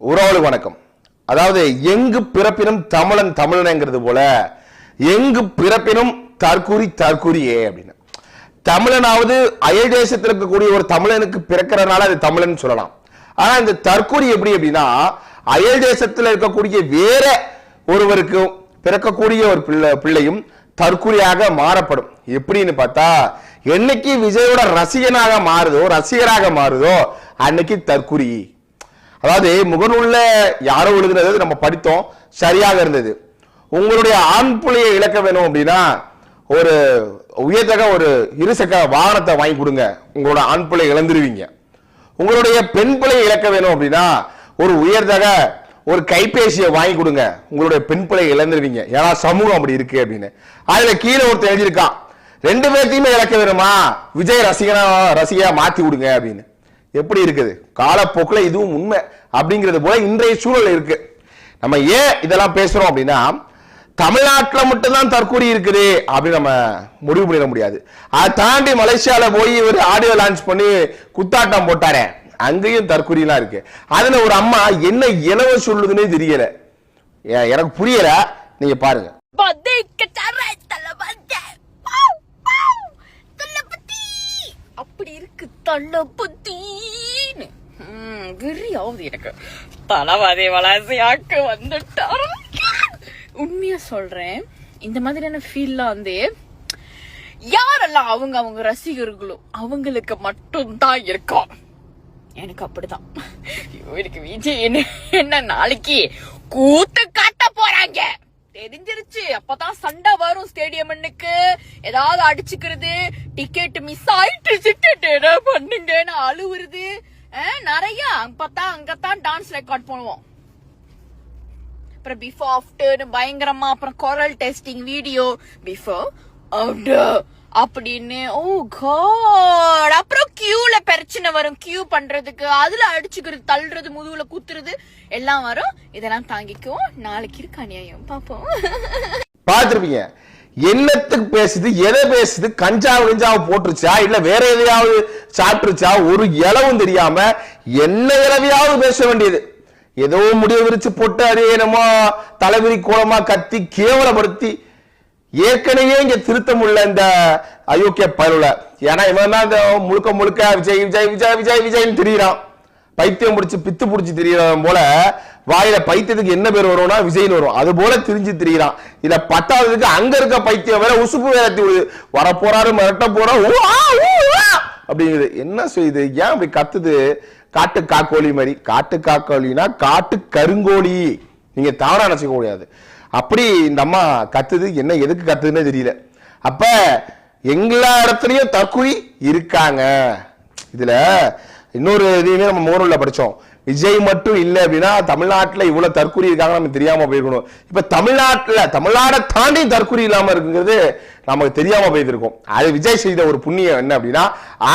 உறவுகளுக்கு வணக்கம். அதாவது எங்கு பிறப்பினும் தமிழன் தமிழனுங்கிறது போல எங்கு பிறப்பினும் தற்கூரி தற்கூரியே அப்படின்னு. தமிழனாவது அயல் தேசத்தில் இருக்கக்கூடிய ஒரு தமிழனுக்கு பிறக்கிறனால அது தமிழன் சொல்லலாம். ஆனா இந்த தற்கூரி எப்படி அப்படின்னா அயல் தேசத்தில் இருக்கக்கூடிய வேற ஒருவருக்கு பிறக்கக்கூடிய ஒரு பிள்ளை பிள்ளையும் தற்கூரியாக மாறப்படும். எப்படின்னு பார்த்தா என்னைக்கு விஜயோட ரசிகனாக மாறுதோ ரசிகராக மாறுதோ அன்னைக்கு தற்கூரி. அதாவது முகநூல்ல யாரோ எழுதுனது நம்ம படித்தோம் சரியாக இருந்தது. உங்களுடைய ஆண் புள்ளியை இழக்க வேணும் அப்படின்னா ஒரு உயர்தக ஒரு இருசக்கர வாகனத்தை வாங்கி கொடுங்க. உங்களோட ஆண் பிள்ளை இழந்துருவீங்க. உங்களுடைய பெண் பிள்ளையை இழக்க வேணும் அப்படின்னா ஒரு உயர்தக ஒரு கைபேசியை வாங்கி கொடுங்க. உங்களுடைய பெண் பிள்ளையை இழந்துருவீங்க. ஏன்னா சமூகம் அப்படி இருக்கு அப்படின்னு. அதுல கீழே ஒருத்தர் எழுதியிருக்கான் ரெண்டு பேர்த்தையுமே இழக்க வேணுமா? விஜய் ரசிகனா ரசிகையா மாத்தி விடுங்க அப்படின்னு. எப்படி இருக்குது? காலப்போக்கில் இதுவும் உண்மை அப்படிங்கிறது போல இன்றைய சூழல் இருக்கு. நம்ம ஏன் இதெல்லாம் பேசுறோம் அப்படின்னா தமிழ்நாட்டில் மட்டும்தான் தற்கூரி இருக்குது அப்படின்னு நம்ம முடிவு பண்ணிட முடியாது. அதை தாண்டி மலேசியால போய் ஒரு ஆடியோ லான்ச் பண்ணி குத்தாட்டம் போட்டாரே அங்கேயும் தற்கூரியெல்லாம் இருக்கு. அதுல ஒரு அம்மா என்ன இலவ சொல்லுதுன்னே தெரியல. எனக்கு புரியல. நீங்க பாருங்க. அப்படி இருக்கு தளபதின்னு ம், வெறியாவது எனக்கு தளபதி வளசியாக்கு வந்துட்டார். உண்மையா சொல்றேன் இந்த மாதிரியான ஃபீல்லாம் வந்து யாரெல்லாம் அவங்க அவங்க ரசிகர்களோ அவங்களுக்கு மட்டும்தான் இருக்கும் எனக்கு அப்படிதான். ஐயோ, எனக்கு விஜய் என்ன என்ன நாளைக்கு கூத்து காட்ட போறாங்க. தெரிஞ்சிருச்சு. அப்பதான் சண்டை வரும் ஸ்டேடியம்னுக்கு ஏதாவது அடிச்சுக்கிறது டிக்கெட் மிஸ் ஆயிட்டு டிக்கெட் என்ன பண்ணுங்கன்னு அழுவுறது. நிறைய. பார்த்தா அங்கத்தான் டான்ஸ் ரெக்கார்ட் பண்ணுவோம் அப்புறம் பிஃபோர் ஆஃப்டர் பயங்கரமா அப்புறம் குரல் டெஸ்டிங் வீடியோ பிஃபோர் ஆஃப்டர் அப்படின்னு. ஓ காட் அப்புறம் கியூல பிரச்சனை வரும். கியூ பண்றதுக்கு அதுல அடிச்சுக்கிறது தள்ளுறது முதுகுல குத்துறது எல்லாம் வரும். இதெல்லாம் தாங்கிக்குவோம். நாளைக்கு இருக்கு அநியாயம் பார்ப்போம். பார்த்திருப்பீங்க. என்னத்துக்கு பேசுது எதை பேசுது கஞ்சா கஞ்சாவை போட்டுருச்சா இல்ல வேற எதையாவது சாற்றுச்சா ஒரு இலவும் தெரியாம என்ன இளவையாவது பேச வேண்டியது. ஏதோ முடிவு விரிச்சு போட்டு அதே என்னமோ தலைவிரி கோலமா கத்தி கேவலப்படுத்தி ஏற்கனவே இங்க திருத்த முடியல இந்த அயோக்கிய பயலுல. ஏன்னா இவன் தான் இந்த முழுக்க முழுக்க விஜய் விஜய் விஜய் விஜய் விஜய்னு தெரியுறான். பைத்தியம் பிடிச்சி பித்து பிடிச்சி தெரியறான் போல வாயில பைத்தியத்துக்கு என்ன பேர் வரும்னா விஜய்னு வரும். அது போல திரிஞ்சு திரியிறான். இத பத்தாவதுக்கு அங்க இருக்க பைத்தியம் வேற உசுப்பு வேற விடுது. வர போறாரு மிரட்ட போறா அப்படிங்கிறது. என்ன செய்யுது ஏன் அப்படி கத்துது? காட்டு காக்கோழி மாதிரி. காட்டு காக்கோழினா காட்டு கருங்கோழி. நீங்க தவறா நினைச்சுக்க முடியாது. அப்படி இந்த அம்மா கத்துது. என்ன எதுக்கு கத்துதுன்னே தெரியல. அப்ப எல்லா இடத்துலயும் தற்குறி இருக்காங்க. இதுல இன்னொரு இதையுமே நம்ம மோரல்ல படிச்சோம். விஜய் மட்டும் இல்லை அப்படின்னா தமிழ்நாட்டில் இவ்வளோ தற்குறி இருக்காங்க நமக்கு தெரியாமல் போயிருக்கணும். இப்போ தமிழ்நாட்டில் தமிழ்நாடை தாண்டி தற்குறி இல்லாமல் இருக்குங்கிறது நமக்கு தெரியாமல் போயிருக்கோம் அது விஜய் செய்த ஒரு புண்ணியம் என்ன அப்படின்னா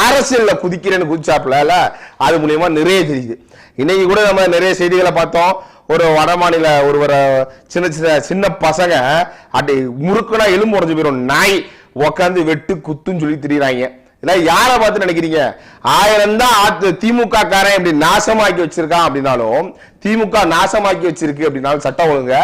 அரசியலில் குதிக்கிறேன்னு குதிச்சாப்புல அது மூலயமா நிறைய தெரியுது. இன்னைக்கு கூட நம்ம நிறைய செய்திகளை பார்த்தோம். ஒரு வட மாநில ஒருவர சின்ன சின்ன சின்ன பசங்க அப்படி முறுக்குனா எலும்பு உடஞ்சு போயிடும் நாய் உக்காந்து வெட்டு குத்துன்னு சொல்லி திரியிறாங்க. இதெல்லாம் யாரை பார்த்து நினைக்கிறீங்க? ஆயிரம் தான் திமுக காரன் இப்படி நாசமாக்கி வச்சிருக்கான் அப்படின்னாலும் திமுக நாசமாக்கி வச்சிருக்கு அப்படின்னாலும் சட்டம் ஒழுங்க.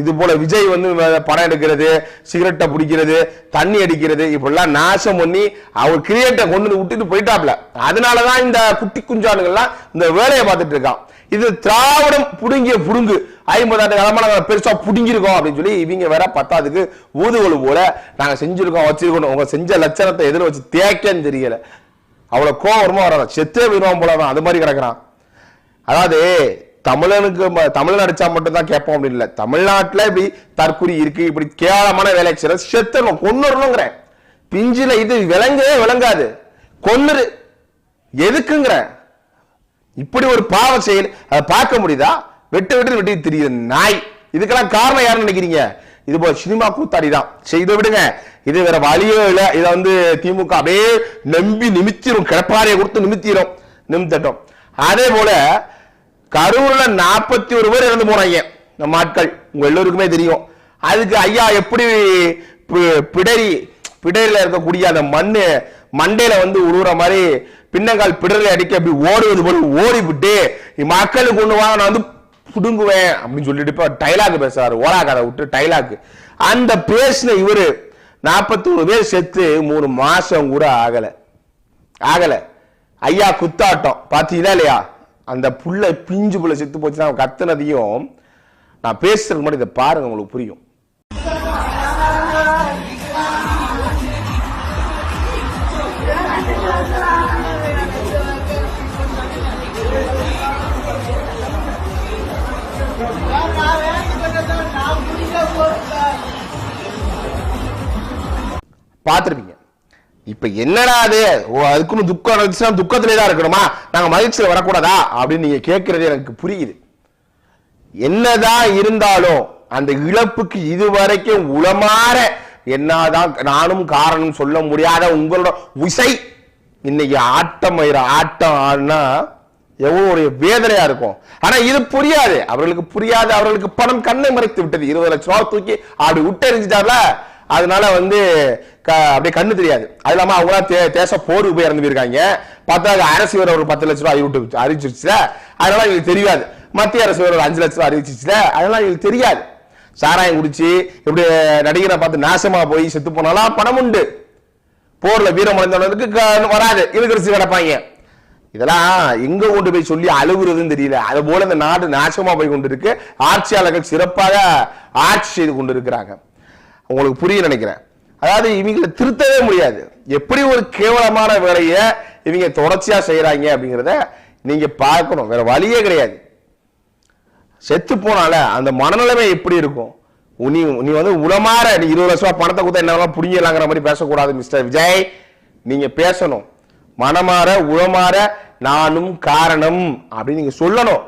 இது போல விஜய் வந்து படம் எடுக்கிறது சிகரெட்டை பிடிக்கிறது தண்ணி அடிக்கிறது இப்படிலாம் நாசம் பண்ணி அவர் கிரியேட்டை கொண்டு விட்டுட்டு போயிட்டாப்ல அதனாலதான் இந்த குட்டி குஞ்சானுங்கள்லாம் இந்த வேலையை பார்த்துட்டு இருக்கான். இது திராவிடம் புடுங்கிய புடுங்கு. ஐம்பதாண்டு காலமா நாங்க பெருசா புடுங்கிருக்கோம் அப்படின்னு சொல்லி இவங்க வேற பத்தாதுக்கு ஊதுகோல் போல நாங்க செஞ்சிருக்கோம் வச்சிருக்கோம். உங்க செஞ்ச லட்சணத்தை எதிர வச்சு தேக்கன்னு தெரியல. அவ்வளவு கோபமா வராது? செத்தே விடுவான் போலதான் அது மாதிரி கிடக்குறான். அதாவது தமிழனுக்கு ம- தமிழன் அடிச்சா மட்டும் தான் கேட்போம் அப்படின்னு இல்லை. தமிழ்நாட்டில் இப்படி தற்குறி இருக்கு. இப்படி கேவலமான வேலை செய்யற செத்தணும் கொன்னுறணுங்கிறேன் பிஞ்சில இது விளங்கவே விளங்காது. கொன்னுரு. எதுக்குங்கிறேன் இப்படி ஒரு பாவ செயல் அதை பார்க்க முடியுதா? வெட்டு வெட்டு வெட்டி தெரியுது நாய். இதுக்கெல்லாம் காரணம் யாருன்னு நினைக்கிறீங்க? இது போல சினிமா கூத்தாடி தான். செய்து விடுங்க. இது வேற வழியோ இல்லை. இதை வந்து திமுக அப்படியே நம்பி நிமித்திரும். கிடப்பாறையை கொடுத்து நிமித்திரும். நிமித்தட்டும். அதே போல கரூர்ல நாற்பத்தி ஒரு பேர் இறந்து போனாங்க நம்ம ஆட்கள். உங்க எல்லோருக்குமே தெரியும். அதுக்கு ஐயா எப்படி பி- பிடரி பிடரில இருக்கக்கூடிய அந்த மண்ணு மண்டையில வந்து உழுவுற மாதிரி பின்னங்கால் பிடரில் அடிக்க அப்படி ஓடுவது போல ஓடி விட்டு மக்களுக்கு ஒண்ணு வாங்க நான் வந்து புடுங்குவேன் அப்படின்னு சொல்லிட்டு இப்ப டைலாக் பேசுறாரு. ஓலா கதை விட்டு டைலாக் அந்த பேசின இவரு நாற்பத்தொரு பேர் செத்து மூணு மாசம் கூட ஆகல. ஆகல. ஐயா குத்தாட்டம். பாத்தீங்களா இல்லையா? அந்த புள்ள பிஞ்சு புள்ள செத்து போச்சுன்னா அவன் கத்துனதையும் நான் பேசுறதுக்கு முன்னாடி இதை பாருங்க உங்களுக்கு புரியும். பார்த்திருப்பீங்க. இப்ப என்னடா அது ஓ அதுக்குன்னு துக்கம் இருந்துச்சுன்னா துக்கத்திலே தான் இருக்கணுமா? நாங்க மகிழ்ச்சியில வரக்கூடாதா? அப்படின்னு நீங்க கேட்கறது எனக்கு புரியுது. என்னதான் இருந்தாலும் அந்த இழப்புக்கு இதுவரைக்கும் உளமாற என்னதான் நானும் காரணம் சொல்ல முடியாத உங்களோட உசை இன்னைக்கு ஆட்டம் ஆட்டம் ஆடினா எவ்வளோ ஒரு வேதனையா இருக்கும். ஆனா இது புரியாது. அவர்களுக்கு புரியாது அவர்களுக்கு பணம் கண்ணை மறைத்து விட்டது. இருபது லட்சம் ரூபா தூக்கி அப்படி விட்டெறிஞ்சிட்டார்ல. அதனால வந்து க- அப்படியே கண்ணு தெரியாது. அது இல்லாமல் அவங்களா தே தேச போருக்கு போய் இறந்து போயிருக்காங்க. பத்தாவது அரசு வேற ஒரு பத்து லட்ச ரூபாய் அறிவிட்டு அறிவிச்சிருச்சுல? அதனால எங்களுக்கு தெரியாது. மத்திய அரசு வேற ஒரு அஞ்சு லட்ச ரூபாய் அறிவிச்சிருச்சுல? அதனால எங்களுக்கு தெரியாது. சாராயம் குடிச்சு இப்படி நடிகரை பார்த்து நாசமா போய் செத்து போனாலாம் பணம் உண்டு. போர்ல வீரம் அடைந்தவனுக்கு வராது. இழுக்கரிசி கிடப்பாங்க இதெல்லாம் எங்க கொண்டு போய் சொல்லி அழுகுறதுன்னு தெரியல. அது போல இந்த நாடு நாசமா போய் கொண்டு இருக்கு ஆட்சியாளர்கள் சிறப்பாக ஆட்சி செய்து கொண்டு இருக்கிறாங்க உங்களுக்கு புரிய நினைக்கிறேன். அதாவது இவங்களை திருத்தவே முடியாது. எப்படி ஒரு கேவலமான வேலையை இவங்க தொடர்ச்சியாக செய்கிறாங்க அப்படிங்கிறத நீங்கள் பார்க்கணும். வேற வழியே கிடையாது. செத்து போனால அந்த மனநிலைமை எப்படி இருக்கும்? நீ நீ வந்து உளமாற நீ இருபது லட்ச பணத்தை கொடுத்தா என்ன புடிங்கலாங்கிற மாதிரி பேசக்கூடாது மிஸ்டர் விஜய். நீங்கள் பேசணும். மனமாற உளமாற நானும் காரணம் அப்படின்னு நீங்கள் சொல்லணும்.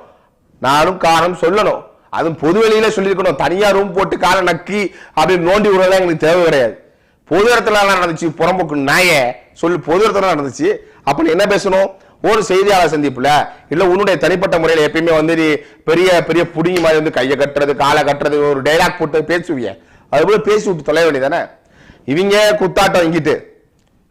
நானும் காரணம் சொல்லணும். அதுவும் பொது வெளியில சொல்லியிருக்கணும். தனியா ரூம் போட்டு காலை நக்கி அப்படின்னு நோண்டி விடுறதா எங்களுக்கு தேவை கிடையாது. பொது இடத்துல நடந்துச்சு? புறம்போக்கு நாய சொல்லி பொது இடத்துல நடந்துச்சு. அப்ப என்ன பேசணும்? ஒரு செய்தியாளர் சந்திப்புல. இல்ல உன்னுடைய தனிப்பட்ட முறையில எப்பயுமே வந்து நீ பெரிய பெரிய புடுங்கி மாதிரி வந்து கையை கட்டுறது காலை கட்டுறது ஒரு டைலாக் போட்டு பேசுவிய. அது போல பேசி விட்டு தொலை வேண்டியதானே இவங்க குத்தாட்டம் இங்கிட்டு.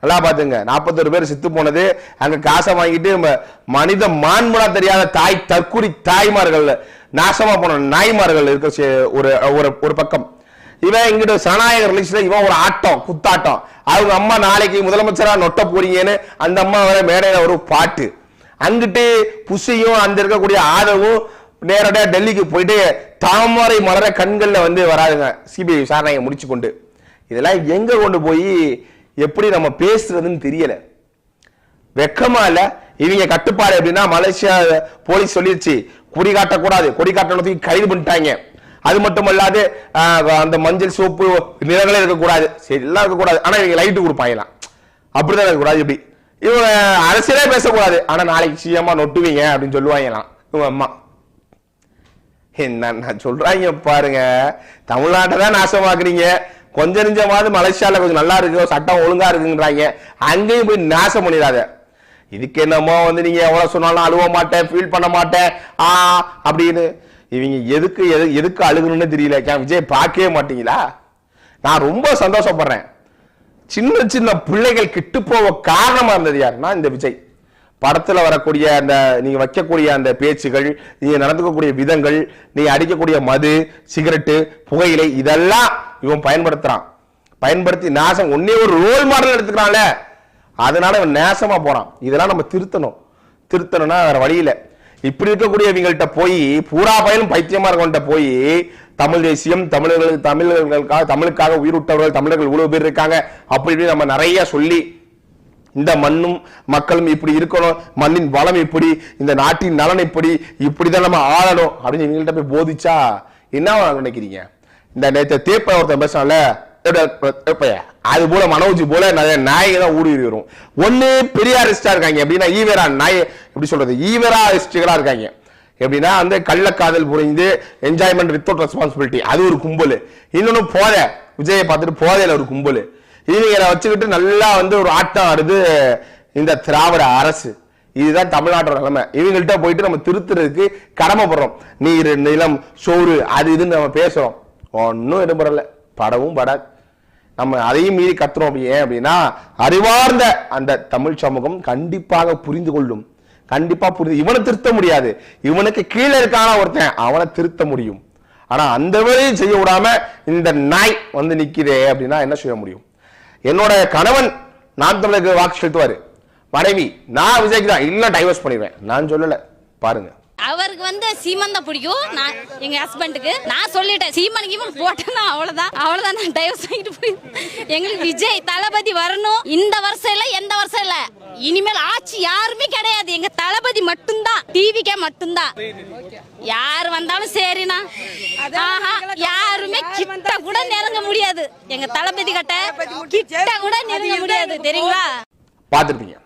நல்லா பாத்துங்க நாற்பத்தொரு பேர் செத்து போனது. அங்க காசை வாங்கிட்டு ம- மனித மாண்புடா தெரியாத தாய் தற்குறி தாய்மார்கள் நாசமா போன நாய்மார்கள் இருக்க ஒரு ஒரு ஒரு பக்கம். இவன் இங்கிட்ட சனநாயக ரிலீஸ்ல இவன் ஒரு ஆட்டம் குத்தாட்டம். அவங்க அம்மா நாளைக்கு முதலமைச்சரா நொட்ட போறீங்கன்னு அந்த அம்மா வர மேடையில ஒரு பாட்டு. அங்கிட்டு புஷியும் அந்த இருக்கக்கூடிய ஆதவும் நேரடியாக டெல்லிக்கு போயிட்டு தாமரை மலர கண்களில் வந்து வராதுங்க. சிபிஐ விசாரணையை முடிச்சு கொண்டு இதெல்லாம் எங்க கொண்டு போய் எப்படி நம்ம பேசுறதுன்னு தெரியல. வெக்கமா இல்லை. இவங்க கட்டுப்பாடு எப்படின்னா மலேசியா போலீஸ் சொல்லிடுச்சு கொடி காட்டக்கூடாது கொடி காட்டணும் கைது பண்ணிட்டாங்க. அது மட்டும் அல்லாது அந்த மஞ்சள் சோப்பு நிறங்களே இருக்கக்கூடாது. சரி எல்லாம் இருக்கக்கூடாது. ஆனா இவங்க லைட்டு கொடுப்பாங்களாம். அப்படிதான் இருக்கக்கூடாது இப்படி. இவங்க அரசியலே பேசக்கூடாது. ஆனா நாளைக்கு சிஎம்மா நொட்டுவீங்க அப்படின்னு சொல்லுவாங்களாம். இவங்க அம்மா. என்ன சொல்றாங்க பாருங்க. தமிழ்நாட்டை தான் நாசமாக்குறீங்க. கொஞ்ச நெஞ்சமாவது மலேசியாவில் கொஞ்சம் நல்லா இருக்கு சட்டம் ஒழுங்கா இருக்குன்றாங்க அங்கேயும் போய் நாசம் பண்ணிடாத. இதுக்கு என்னமோ வந்து நீங்க எவ்வளவு சொன்னாலும் அழுவ மாட்டேன் ஃபீல் பண்ண மாட்டேன். ஆ அப்படின்னு. இவங்க எதுக்கு எது எதுக்கு அழுகணும்னு தெரியல. ஏன் விஜய் பார்க்கவே மாட்டீங்களா? நான் ரொம்ப சந்தோஷப்படுறேன். சின்ன சின்ன பிள்ளைகள் கிட்டு போக காரணமா இருந்தது யாருன்னா இந்த விஜய். படத்தில் வரக்கூடிய அந்த நீங்கள் வைக்கக்கூடிய அந்த பேச்சுகள் நீங்கள் நடந்துக்கக்கூடிய விதங்கள் நீ அடிக்கக்கூடிய மது சிகரெட்டு புகையிலை இதெல்லாம் இவன் பயன்படுத்துகிறான் பயன்படுத்தி நாசம். ஒன்னே ஒரு ரோல் மாடல் எடுத்துக்கிறான்ல. அதனால இவன் நேசமா போறான். இதெல்லாம் நம்ம திருத்தணும். திருத்தணும்னா வேற வழியில. இப்படி இருக்கக்கூடிய இவங்கள்ட்ட போய் பூரா பயலும் பைத்தியமா இருக்கவன்ட்ட போய் தமிழ் தேசியம் தமிழர்கள் தமிழர்களுக்காக தமிழுக்காக உயிரிட்டவர்கள் தமிழர்கள் இவ்வளவு பேர் இருக்காங்க. அப்படி இப்படி நம்ம நிறைய சொல்லி இந்த மண்ணும் மக்களும் இப்படி இருக்கணும் மண்ணின் வளம் இப்படி இந்த நாட்டின் நலன் இப்படி இப்படிதான் நம்ம ஆளணும் அப்படின்னு இவங்கள்ட்ட போய் போதிச்சா என்ன நினைக்கிறீங்க? இந்த நேற்று தேப்ப ஒருத்தன் பேசினால அது போல மனோஜ் போல நிறைய நாயக தான் ஊடுருவி வரும். ஒன்னு பெரியாரிஸ்டா இருக்காங்க. எப்படின்னா ஈவேரா நாய எப்படி சொல்றது? ஈவேராரிஸ்டுகளா இருக்காங்க. எப்படின்னா வந்து கள்ளக்காதல் புரிந்து என்ஜாய்மெண்ட் வித்தவுட் ரெஸ்பான்சிபிலிட்டி அது ஒரு கும்பல். இன்னொன்னு போதை. விஜயை பார்த்துட்டு போதையில ஒரு கும்பல். இவங்களை வச்சுக்கிட்டு நல்லா வந்து ஒரு ஆட்டம் ஆடுது இந்த திராவிட அரசு. இதுதான் தமிழ்நாட்டோட நிலைமை. இவங்கள்ட்ட போயிட்டு நம்ம திருத்துறதுக்கு கடமைப்படுறோம். நீர் நிலம் சோறு அது இதுன்னு நம்ம பேசுறோம். ஒன்றும் இடம்பெறலை படவும் பட நம்ம அதையும் மீறி கத்துறோம் அப்படி ஏன் அப்படின்னா அறிவார்ந்த அந்த தமிழ் சமூகம் கண்டிப்பாக புரிந்து கொள்ளும். கண்டிப்பா புரிந்து இவனை திருத்த முடியாது. இவனுக்கு கீழே இருக்கான ஒருத்தன் அவனை திருத்த முடியும். ஆனா அந்த வேலையும் செய்ய விடாம இந்த நாய் வந்து நிக்குதே அப்படின்னா என்ன செய்ய முடியும்? என்னோட கணவன் நான் தமிழுக்கு வாக்கு செலுத்துவாரு. மனைவி நான் விஜய்க்கு தான் இல்லை டைவர்ஸ் பண்ணிடுவேன். நான் சொல்லலை. பாருங்க. அவருக்கு வந்து சீமன் தான் பிடிக்கும். நான் எங்க ஹஸ்பண்டுக்கு நான் சொல்லிட்டேன் சீமன் கீமன் போட்டேன்னா அவ்வளவுதான். அவ்வளவுதான் நான் டைவர்ஸ் வாங்கிட்டு போய் எங்களுக்கு விஜய் தளபதி வரணும். இந்த வருஷம் இல்ல எந்த வருஷம் இல்ல. இனிமேல் ஆட்சி யாருமே கிடையாது. எங்க தளபதி மட்டும்தான் டிவிக்கே மட்டும்தான். யார் வந்தாலும் சரிண்ணா. யாருமே கிட்ட கூட நெருங்க முடியாது. எங்க தளபதி கிட்ட கிட்ட கூட நெருங்க முடியாது தெரியுங்களா? பார்த்திருப்பீங்க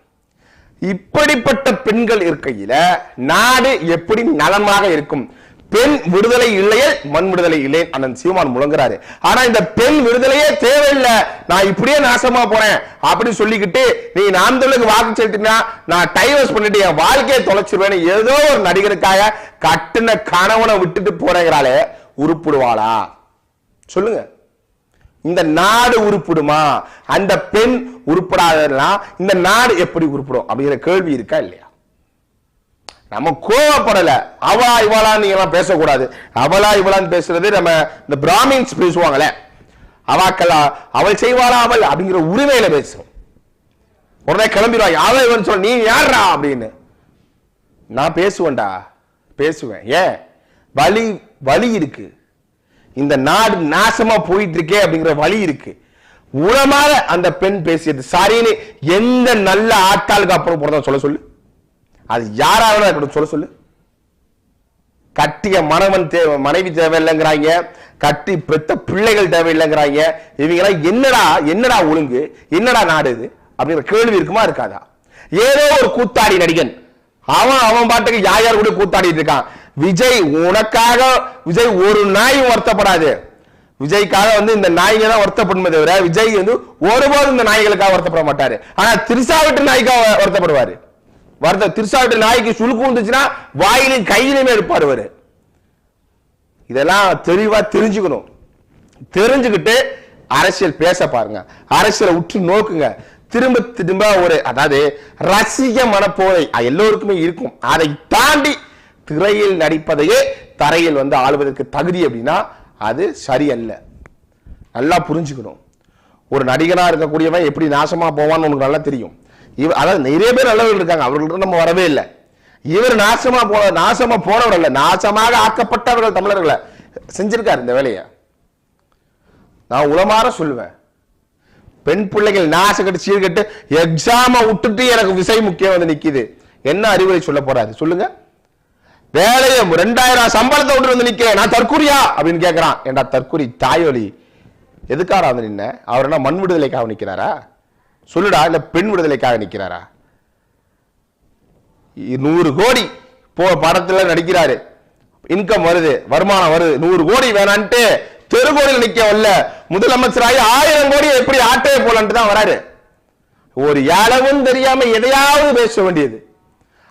இப்படிப்பட்ட பெண்கள் இருக்கையில நாடு எப்படி நலமாக இருக்கும்? பெண் விடுதலை இல்லையே மண் விடுதலை இல்லை அண்ணன் சீமான் முழங்குறாரு. ஆனா இந்த பெண் விடுதலையே தேவையில்லை. நான் இப்படியே நாசமா போறேன் அப்படின்னு சொல்லிக்கிட்டு நீ நான் தமிழுக்கு வாக்கு செலுத்தினா நான் டைவர்ஸ் பண்ணிட்டு என் வாழ்க்கையை தொலைச்சிருவேன் ஏதோ ஒரு நடிகருக்காக கட்டுன கணவனை விட்டுட்டு போறேங்கிறாளே உருப்பிடுவாளா? சொல்லுங்க. இந்த நாடு உருப்பிடுமா? அந்த பெண் உருப்படாதனா இந்த நாடு எப்படி உருப்பிடும்? அப்படிங்கிற கேள்வி இருக்கா இல்லையா? நம்ம கோவப்படல. அவளா இவளான்னு நீங்க எல்லாம் பேசக்கூடாது. அவளா இவளான்னு பேசுறது நம்ம இந்த பிராமின்ஸ் பேசுவாங்களே. அவாக்கலா அவள் செய்வாளா அவள் அப்படிங்கிற உரிமையில பேசுறோம் உடனே கிளம்பிடுவாங்க அவன் இவன் சொல்ல நீ யாரா அப்படின்னு. நான் பேசுவேன்டா. பேசுவேன். ஏன்? வலி வலி இருக்கு. இந்த நாடு நாசமா போயிட்டு இருக்கே அப்படிங்கிற வழி இருக்கு. உளமாக அந்த பெண் பேசியது. சரின்னு எந்த நல்ல ஆட்காலுக்கு அப்புறம் போறதா சொல்ல சொல்லு? அது யாராவது இருக்கட்டும் சொல்ல சொல்லு? கட்டிய மணவன் தேவை மனைவி தேவையில்லைங்கிறாங்க. கட்டி பெத்த பிள்ளைகள் தேவையில்லைங்கிறாங்க. இவங்க எல்லாம் என்னடா என்னடா ஒழுங்கு? என்னடா நாடு இது? அப்படிங்கிற கேள்வி இருக்குமா இருக்காதா? ஏதோ ஒரு கூத்தாடி நடிகன். அவன் அவன் பாட்டுக்கு யார் யார் கூட கூத்தாடிட்டு இருக்கான்? விஜய் உனக்காக விஜய் ஒரு நாயும் வருத்தப்படாது. விஜய்க்காக வந்து இந்த நாய்ங்க தான் வருத்தப்படுமே தவிர விஜய் வந்து ஒருபோதும் இந்த நாய்களுக்காக வருத்தப்பட மாட்டாரு. ஆனா திருசாவிட்டு நாய்க்காக வருத்தப்படுவாரு. வருத்த திருசாவிட்டு நாய்க்கு சுழுக்கு வந்துச்சுன்னா வாயிலும் கையிலுமே இருப்பாரு அவரு இதெல்லாம் தெளிவா தெரிஞ்சுக்கணும். தெரிஞ்சுக்கிட்டு அரசியல் பேச பாருங்க. அரசியலை உற்று நோக்குங்க. திரும்ப திரும்ப ஒரு அதாவது ரசிக மனப்போதை எல்லோருக்குமே இருக்கும். அதை தாண்டி திரையில் நடிப்பதையே தரையில் வந்து ஆளுவதற்கு தகுதி அப்படின்னா அது சரியல்ல. நல்லா புரிஞ்சுக்கணும். ஒரு நடிகனாக இருக்கக்கூடியவன் எப்படி நாசமாக போவான்னு உனக்கு நல்லா தெரியும். இவ அதாவது நிறைய பேர் நல்லவர்கள் இருக்காங்க. அவர்கள்ட்ட நம்ம வரவே இல்லை. இவர் நாசமாக போன நாசமாக போனவர் அல்ல. நாசமாக ஆக்கப்பட்டவர்கள் தமிழர்களை. செஞ்சிருக்காரு இந்த வேலையை. நான் உளமாற சொல்லுவேன். பெண் பிள்ளைகள் நாசக்கட்டு சீர்கட்டு எக்ஸாமை விட்டுட்டு எனக்கு விசை முக்கியம் வந்து நிற்கிது என்ன அறிவுரை சொல்ல போறாரு? சொல்லுங்க. வேலையை ரெண்டாயிரம் சம்பளத்தை விட்டு வந்து நிக்கிறேன். நான் தற்கூரியா? அப்படின்னு கேட்கிறான் ஏண்டா தற்கூரி தாயொலி? எதுக்காரா வந்து நின்ன? அவர் என்ன மண் விடுதலைக்காக நிற்கிறாரா சொல்லுடா இல்ல பெண் விடுதலைக்காக நிற்கிறாரா நூறு கோடி போ படத்துல நடிக்கிறாரு. இன்கம் வருது வருமானம் வருது. நூறு கோடி வேணான்ட்டு தெருகோடியில் நிக்க வரல முதலமைச்சராகி ஆயிரம் கோடி எப்படி ஆட்டே போலான்ட்டு தான் வராரு. ஒரு ஏழவும் தெரியாம எதையாவது பேச வேண்டியது.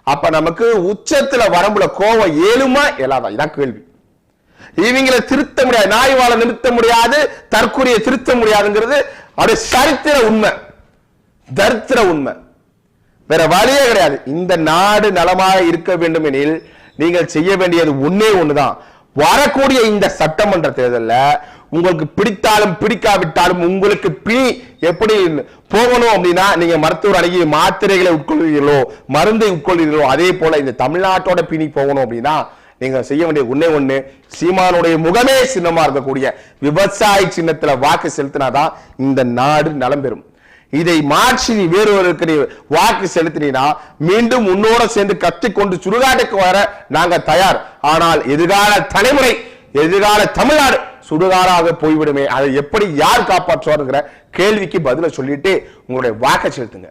அப்ப நமக்கு உச்சத்துல வரம்புல கோவம் ஏழுமா? இயலாதா இதான் கேள்வி. இவங்களை திருத்த முடியாது. நாய்வாளை நிறுத்த முடியாது. தற்கொலையை திருத்த முடியாதுங்கிறது அப்படியே சரித்திர உண்மை. தரித்திர உண்மை. வேற வழியே கிடையாது. இந்த நாடு நலமாக இருக்க வேண்டும் எனில் நீங்கள் செய்ய வேண்டியது ஒண்ணே ஒண்ணுதான். வரக்கூடிய இந்த சட்டமன்ற தேர்தல்ல உங்களுக்கு பிடித்தாலும் பிடிக்காவிட்டாலும் உங்களுக்கு பிணி எப்படி போகணும் அப்படின்னா நீங்க மருத்துவர் அணுகி மாத்திரைகளை உட்கொள்வீர்களோ மருந்தை உட்கொள்வீர்களோ அதே போல இந்த தமிழ்நாட்டோட பிணி போகணும் அப்படின்னா நீங்க செய்ய வேண்டிய ஒன்னே ஒண்ணு சீமானுடைய முகமே சின்னமா இருக்கக்கூடிய விவசாய சின்னத்துல வாக்கு செலுத்தினாதான் இந்த நாடு நலம் பெறும். இதை மாற்றி நீ வேறொருக்கு நீ வாக்கு செலுத்தினா மீண்டும் உன்னோட சேர்ந்து கத்திக்கொண்டு சுடுகாட்டுக்கு வர நாங்க தயார். ஆனால் எதிர்கால தலைமுறை எதிர்கால தமிழ்நாடு சுடுகாடாக போய்விடுமே. அதை எப்படி யார் காப்பாற்றுவாருங்கிற கேள்விக்கு பதில சொல்லிட்டு உங்களுடைய வாக்கை செலுத்துங்க.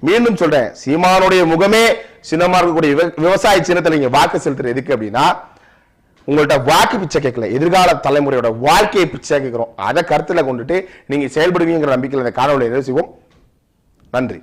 மீண்டும் சொல்றேன் சீமானுடைய முகமே சின்னமா இருக்கக்கூடிய விவ- விவசாய சின்னத்தில் நீங்க வாக்கு செலுத்துறது எதுக்கு அப்படின்னா உங்கள்ட்ட வாக்கு பிச்சை கேட்கல எதிர்கால தலைமுறையோட வாழ்க்கையை பிச்சை கேட்கிறோம். அதை கருத்தில் கொண்டுட்டு நீங்க செயல்படுவீங்கிற நம்பிக்கையில் இந்த காணொலியை நிறைவு செய்வோம் நன்றி.